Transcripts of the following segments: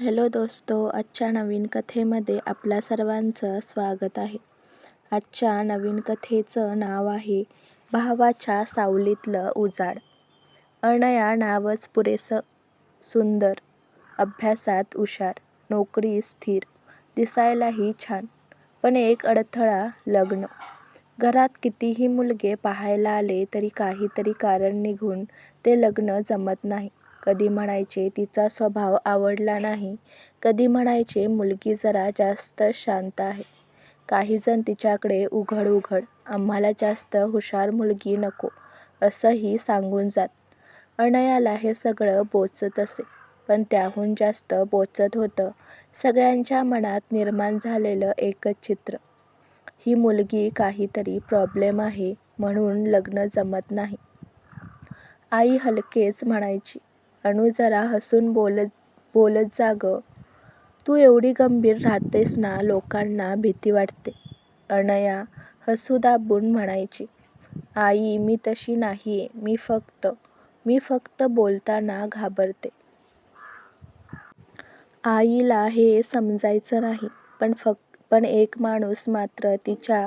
Hello दोस्तो आजच्या नवीन कथेमध्ये आपल्या सर्वांचं स्वागत आहे. आजच्या नवीन कथेचं नाव आहे भावाच्या सावलीतलं उजाड. अनया नावच पुरेसं सुंदर अभ्यासात हुशार नोकरी स्थिर दिसायलाही छान पण एक अडथळा लग्न. घरात कितीही मुलगे पाहायला आले तरी काहीतरी कारण निघून ते लग्न जमत नाही. कधी म्हणायचे तिचा स्वभाव आवडला नाही. कधी म्हणायचे मुलगी जरा जास्तच शांत आहे. काहीजण तिच्याकडे उघड उघड आम्हाला जास्त हुशार मुलगी नको असंही सांगून जात. अनयाला हे सगळं बोचत असे. पण त्याहून जास्त बोचत होतं. सगळ्यांच्या मनात निर्माण झालेलं एकच चित्र. ही मुलगी काहीतरी प्रॉब्लेम आहे म्हणून लग्न जमत नाही. आई हलकेच म्हणायची. अनु जरा हसून बोलत बोलत जा गं. तू एवढी गंभीर राहतेस ना लोकांना भीती वाटते. अनया हसू दाबून म्हणायची आई मी तशी नाहीये. मी फक्त मी फक्त बोलताना घाबरते. आईला हे समजायचं नाही पण फक पण एक माणूस मात्र तिच्या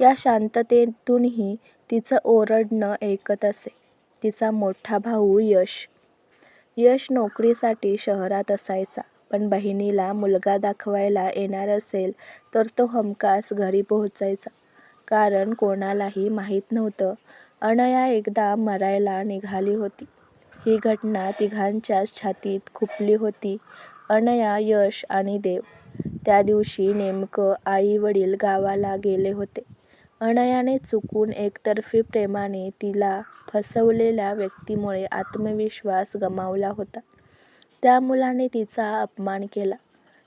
या शांततेतूनही तिचं ओरडणं ऐकत असे. तिचा मोठा भाऊ यश यश नोकरीसाठी शहरात असायचा पण बहिणीला मुलगा दाखवायला येणार असेल तर तो हमखास घरी पोहोचायचा. कारण कोणालाही माहीत नव्हतं अनया एकदा मरायला निघाली होती. ही घटना तिघांच्याच छातीत खुपली होती अनया यश आणि देव. त्या दिवशी नेमकं आई वडील गावाला गेले होते. अनयाने चुकून एकतर्फी प्रेमाने तिला फसवलेल्या व्यक्तीमुळे आत्मविश्वास गमावला होता. त्या मुलाने तिचा अपमान केला.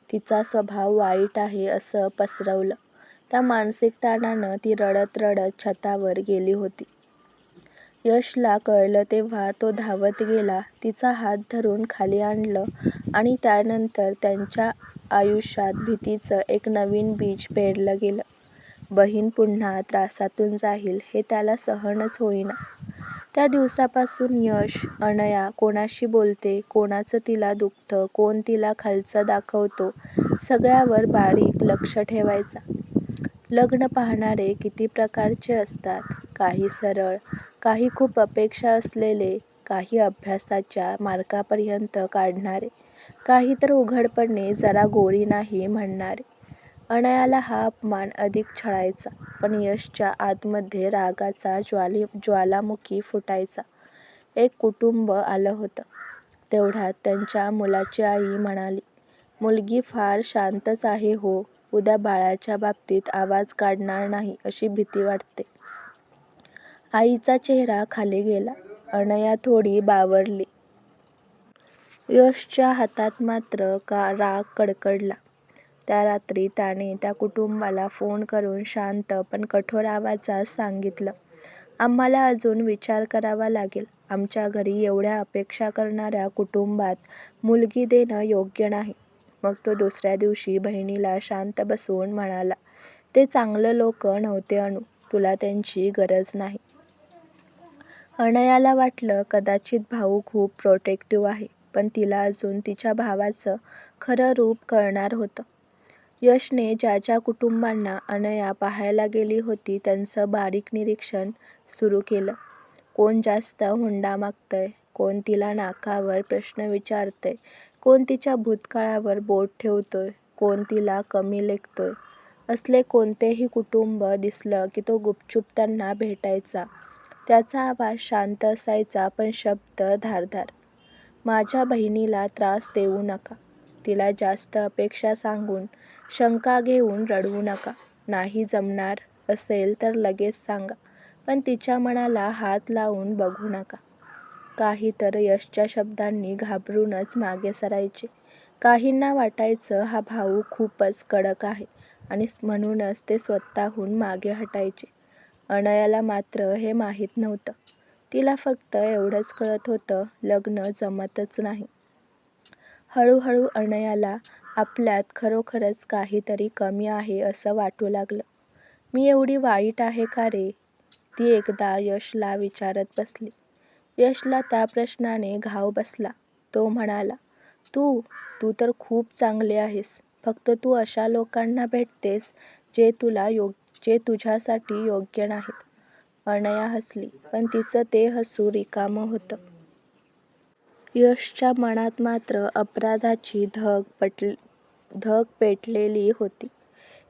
तिचा स्वभाव वाईट आहे असं पसरवलं. त्या मानसिक ताणानं ती रडत रडत छतावर गेली होती. यशला कळलं तेव्हा तो धावत गेला. तिचा हात धरून खाली आणलं आणि त्यानंतर त्यांच्या आयुष्यात भीतीचं एक नवीन बीज पेरलं गेलं. बहीण पुन्हा त्रासातून जाईल हे त्याला सहनच होईना. त्या दिवसापासून यश अनया कोणाशी बोलते कोणाचं तिला दुखतं कोण तिला खालचं दाखवतो सगळ्यावर बारीक लक्ष ठेवायचा. लग्न पाहणारे किती प्रकारचे असतात. काही सरळ काही खूप अपेक्षा असलेले काही अभ्यासाच्या मार्कापर्यंत काढणारे काही तर उघडपणे जरा गोरी नाही म्हणणारे. अनयाला हा अपमान अधिक छळायचा पण यशच्या आतमध्ये रागाचा ज्वाली ज्वालामुखी फुटायचा. एक कुटुंब आलं होतं. तेवढ्यात त्यांच्या मुलाची आई म्हणाली मुलगी फार शांतच आहे हो उद्या बाळाच्या बाबतीत आवाज काढणार नाही अशी भीती वाटते. आईचा चेहरा खाली गेला. अनया थोडी बावरली. यशच्या हातात मात्र का राग कडकडला. त्या रात्री त्याने त्या कुटुंबाला फोन करून शांत पण कठोर आवाजात सांगितलं आम्हाला अजून विचार करावा लागेल. आमच्या घरी एवढ्या अपेक्षा करणाऱ्या कुटुंबात मुलगी देणं योग्य नाही. मग तो दुसऱ्या दिवशी बहिणीला शांत बसवून म्हणाला ते चांगलं लोक नव्हते अणू तुला त्यांची गरज नाही. अनयाला वाटलं कदाचित भाऊ खूप प्रोटेक्टिव्ह आहे पण तिला अजून तिच्या भावाचं खरं रूप कळणार होतं. यशने ज्या ज्या कुटुंबांना अनया पाहायला गेली होती त्यांचं बारीक निरीक्षण सुरू केलं. कोण जास्त हुंडा मागतंय? कोण तिला नाकावर प्रश्न विचारतंय? कोण तिच्या भूतकाळावर बोट ठेवतोय? कोण तिला कमी लेखतोय? असले कोणतेही कुटुंब दिसलं की तो गुपचूप त्यांना भेटायचा. त्याचा आवाज शांत असायचा पण शब्द धारदार माझ्या बहिणीला त्रास देऊ नका. तिला जास्त अपेक्षा सांगून शंका घेऊन रडवू नका. नाही जमणार असेल तर लगेच सांगा पण तिच्या मनाला हात लावून बघू नका. काही तर यशच्या शब्दांनी घाबरूनच मागे सरायचे. काहींना वाटायचं हा भाऊ खूपच कडक आहे आणि म्हणूनच ते स्वतःहून मागे हटायचे. अनयाला मात्र हे माहीत नव्हतं. तिला फक्त एवढंच कळत होतं लग्न जमतच नाही. हळूहळू अनयाला आपल्यात खरोखरच काहीतरी कमी आहे असं वाटू लागलं मी एवढी वाईट आहे का रे ती एकदा यशला विचारत बसली यशला त्या प्रश्नाने घाव बसला तो म्हणाला तू तू तर खूप चांगली आहेस. फक्त तू अशा लोकांना भेटतेस जे तुला जे तुझ्यासाठी योग्य नाहीत. अनया हसली. पण तिचं ते हसू रिकामं होतं. यशच्या मनात मात्र अपराधाची धग पेटलेली होती.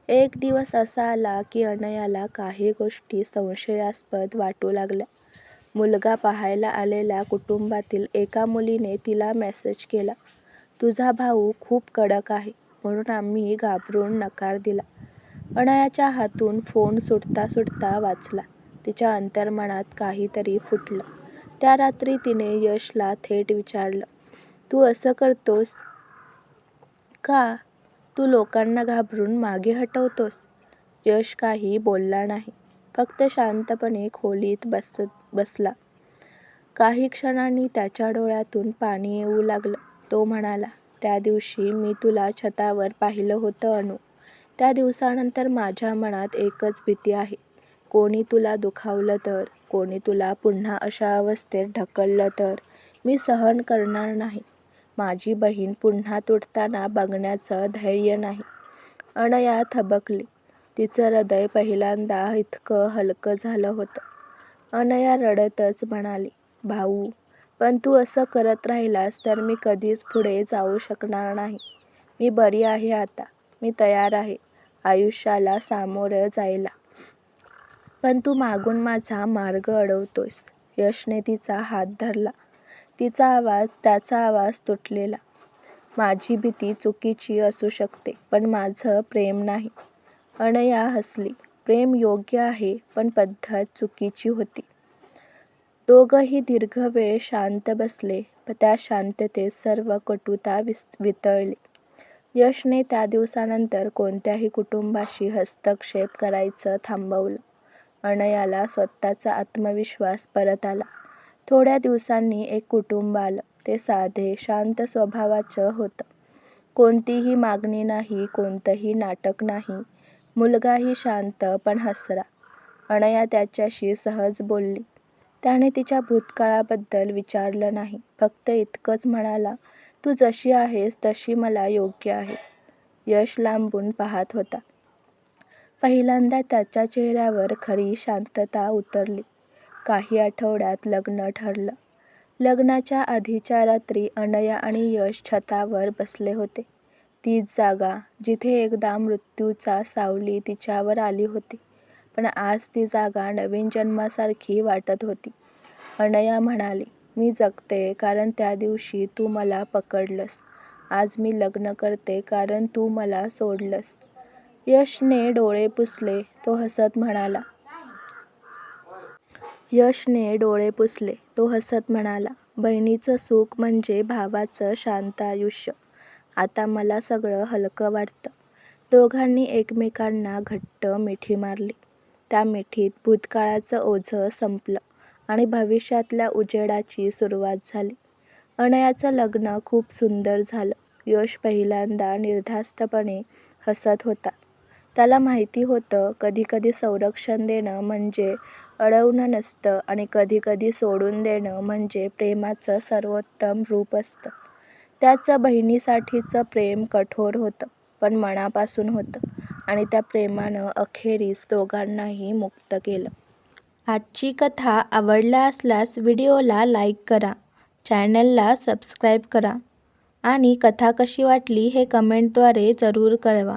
एक दिवस असा आला की अनयाला काही गोष्टी संशयास्पद वाटू लागल्या. मुलगा पाहायला आलेल्या कुटुंबातील एका मुलीने तिला मेसेज केला, तुझा भाऊ खूप कडक आहे म्हणून आम्ही घाबरून नकार दिला. अनयाच्या हातून फोन सुटता सुटता वाचला. तिच्या अंतर्मनात काहीतरी फुटलं. त्या रात्री तिने यशला थेट विचारलं, तू असं करतोस का? तू लोकांना घाबरून मागे हटवतोस? यश काही बोलला नाही. फक्त शांतपणे खोलीत बसला. काही क्षणांनी त्याच्या डोळ्यातून पाणी येऊ लागलं. तो म्हणाला, त्या दिवशी मी तुला छतावर पाहिलं होतं अनु. त्या दिवसानंतर माझ्या मनात एकच भीती आहे. कोणी तुला दुखावलं तर, कोणी तुला पुन्हा अशा अवस्थेत ढकललं तर मी सहन करणार नाही. माझी बहीण पुन्हा तुटताना बघण्याचं धैर्य नाही. अनया थबकली. तिचं हृदय पहिल्यांदा इतकं हलकं झालं होतं. अनया रडतच म्हणाली, भाऊ, पण तू असं करत राहिलास तर मी कधीच पुढे जाऊ शकणार नाही. मी बरी आहे आता. मी तयार आहे आयुष्याला सामोरं जायला. पण तू मागून माझा मार्ग अडवतोयस. यशने तिचा हात धरला. तिचा आवाज त्याचा आवाज तुटलेला. माझी भीती चुकीची असू शकते पण माझं प्रेम नाही. अनया हसली. प्रेम योग्य आहे पण पद्धत चुकीची होती. दोघंही दीर्घ वेळ शांत बसले. त्या शांततेत सर्व कटुता विस वितळली. यशने त्या दिवसानंतर कोणत्याही कुटुंबाशी हस्तक्षेप करायचं थांबवलं. अनयाला स्वतःचा आत्मविश्वास परत आला. थोड्या दिवसांनी एक कुटुंब आलं. ते साधे, शांत स्वभावाचं होतं. कोणतीही मागणी नाही, कोणतंही नाटक नाही. मुलगाही शांत पण हसरा. अनया त्याच्याशी सहज बोलली. त्याने तिच्या भूतकाळाबद्दल विचारलं नाही. फक्त इतकंच म्हणाला, तू जशी आहेस तशी मला योग्य आहेस. यश लांबून पाहत होता. पहिल्यांदा त्याच्या चेहऱ्यावर खरी शांतता उतरली. काही आठवड्यात लग्न ठरलं. लग्नाच्या आधीच्या रात्री अनया आणि यश छतावर बसले होते. तीच जागा, जिथे एकदा मृत्यूचा सावली तिच्यावर आली होती. पण आज ती जागा नवीन जन्मासारखी वाटत होती. अनया म्हणाली, मी जगतेय कारण त्या दिवशी तू मला पकडलंस. आज मी लग्न करते कारण तू मला सोडलंस. यशने डोळे पुसले. तो हसत म्हणाला. यशने डोळे पुसले. तो हसत म्हणाला, बहिणीचं सुख म्हणजे भावाचं शांत आयुष्य. आता मला सगळं हलकं वाटतं. दोघांनी एकमेकांना घट्ट मिठी मारली. त्या मिठीत भूतकाळाचं ओझं संपलं आणि भविष्यातल्या उजेडाची सुरुवात झाली. अनयाचं लग्न खूप सुंदर झालं. यश पहिल्यांदा निर्धास्तपणे हसत होता. त्याला माहिती होतं, कधीकधी संरक्षण देणं म्हणजे अडवणं नसतं आणि कधीकधी सोडून देणं म्हणजे प्रेमाचं सर्वोत्तम रूप असतं. त्याचं बहिणीसाठीचं प्रेम कठोर होतं, पण मनापासून होतं आणि त्या प्रेमानं अखेरीस दोघांनाही मुक्त केलं. आजची कथा आवडला असल्यास व्हिडिओला लाईक करा, चॅनलला सबस्क्राईब करा आणि कथा कशी वाटली हे कमेंटद्वारे जरूर कळवा.